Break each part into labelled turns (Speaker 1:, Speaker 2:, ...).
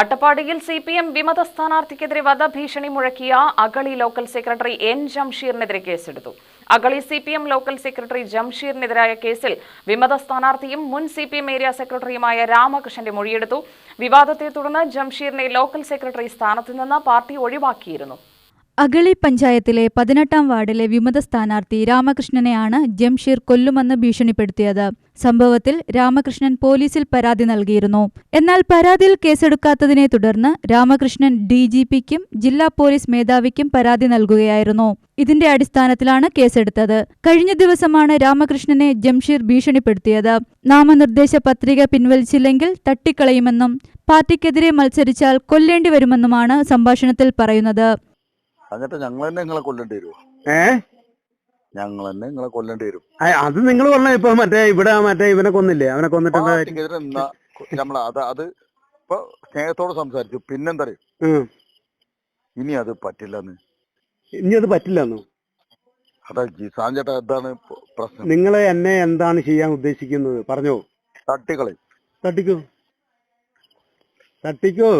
Speaker 1: അട്ടപ്പാടിയിൽ C P M വിമത സ്ഥാനാർത്ഥിക്കെതിരെ വധഭീഷണി മുഴക്കിയ അഗളി ലോക്കൽ സെക്രട്ടറി എൻ ജംഷീറിനെതിരെ കേസെടുത്തു. Agali C P M local secretary ജംഷീറിനെതിരായ കേസിൽ വിമത സ്ഥാനാർത്ഥിയും മുൻ സി പി എം ഏരിയ സെക്രട്ടറിയുമായ രാമകൃഷ്ണന്റെ മൊഴിയെടുത്തു. വിവാദത്തെ തുടർന്ന് ജംഷീറിനെ ലോക്കൽ സെക്രട്ടറി സ്ഥാനത്തു നിന്ന് പാർട്ടി ഒഴിവാക്കിയിരുന്നു.
Speaker 2: അഗളി പഞ്ചായത്തിലെ പതിനെട്ടാം വാർഡിലെ വിമത സ്ഥാനാർത്ഥി രാമകൃഷ്ണനെയാണ് ജംഷീർ കൊല്ലുമെന്ന് ഭീഷണിപ്പെടുത്തിയത്. സംഭവത്തിൽ രാമകൃഷ്ണൻ പോലീസിൽ പരാതി നൽകിയിരുന്നു. എന്നാൽ പരാതിയിൽ കേസെടുക്കാത്തതിനെ തുടർന്ന് രാമകൃഷ്ണൻ ഡിജിപിക്കും ജില്ലാ പോലീസ് മേധാവിക്കും പരാതി നൽകുകയായിരുന്നു. ഇതിന്റെ അടിസ്ഥാനത്തിലാണ് കേസെടുത്തത്. കഴിഞ്ഞ ദിവസമാണ് രാമകൃഷ്ണനെ ജംഷീർ ഭീഷണിപ്പെടുത്തിയത്. നാമനിർദ്ദേശ പത്രിക പിൻവലിച്ചില്ലെങ്കിൽ തട്ടിക്കളയുമെന്നും പാർട്ടിക്കെതിരെ മത്സരിച്ചാൽ കൊല്ലേണ്ടി വരുമെന്നുമാണ് സംഭാഷണത്തിൽ പറയുന്നത്.
Speaker 3: എന്നിട്ട് ഞങ്ങൾ തന്നെ നിങ്ങളെ കൊല്ലേണ്ടി വരുമോ
Speaker 4: ഏ?
Speaker 3: ഞങ്ങൾ തന്നെ നിങ്ങളെ കൊല്ലേണ്ടി വരും.
Speaker 4: അത് നിങ്ങൾ പറഞ്ഞ ഇപ്പൊ. മറ്റേ ഇവിടെ മറ്റേ ഇവനെ കൊന്നില്ലേ? അവനെ കൊന്നിട്ട്
Speaker 3: നമ്മൾ അത് അത് ഇപ്പൊ സ്നേഹത്തോട് സംസാരിച്ചു. പിന്നെന്താ
Speaker 4: പറയും
Speaker 3: ഇനി അത് പറ്റില്ലെന്ന്.
Speaker 4: ഇനി അത് പറ്റില്ലെന്നോ?
Speaker 3: അതാ ജിസാൻ ചേട്ടാ എന്താണ് പ്രശ്നം?
Speaker 4: നിങ്ങൾ എന്നെ എന്താണ് ചെയ്യാൻ ഉദ്ദേശിക്കുന്നത്? പറഞ്ഞോ.
Speaker 3: തട്ടിക്കളി.
Speaker 4: തട്ടിക്കോ. തട്ടിക്കോ.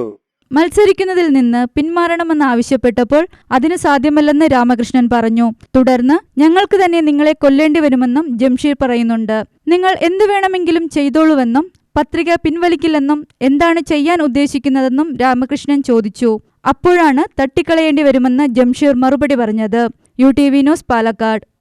Speaker 2: മത്സരിക്കുന്നതിൽ നിന്ന് പിന്മാറണമെന്ന് ആവശ്യപ്പെട്ടപ്പോൾ അതിന് സാധ്യമല്ലെന്ന് രാമകൃഷ്ണൻ പറഞ്ഞു. തുടർന്ന് ഞങ്ങൾക്ക് തന്നെ നിങ്ങളെ കൊല്ലേണ്ടി വരുമെന്നും ജംഷീർ പറയുന്നുണ്ട്. നിങ്ങൾ എന്തു വേണമെങ്കിലും ചെയ്തോളൂവെന്നും പത്രിക പിൻവലിക്കില്ലെന്നും എന്താണ് ചെയ്യാൻ ഉദ്ദേശിക്കുന്നതെന്നും രാമകൃഷ്ണൻ ചോദിച്ചു. അപ്പോഴാണ് തട്ടിക്കളയേണ്ടി വരുമെന്ന് ജംഷീർ മറുപടി പറഞ്ഞത്. U T V news Palakkad.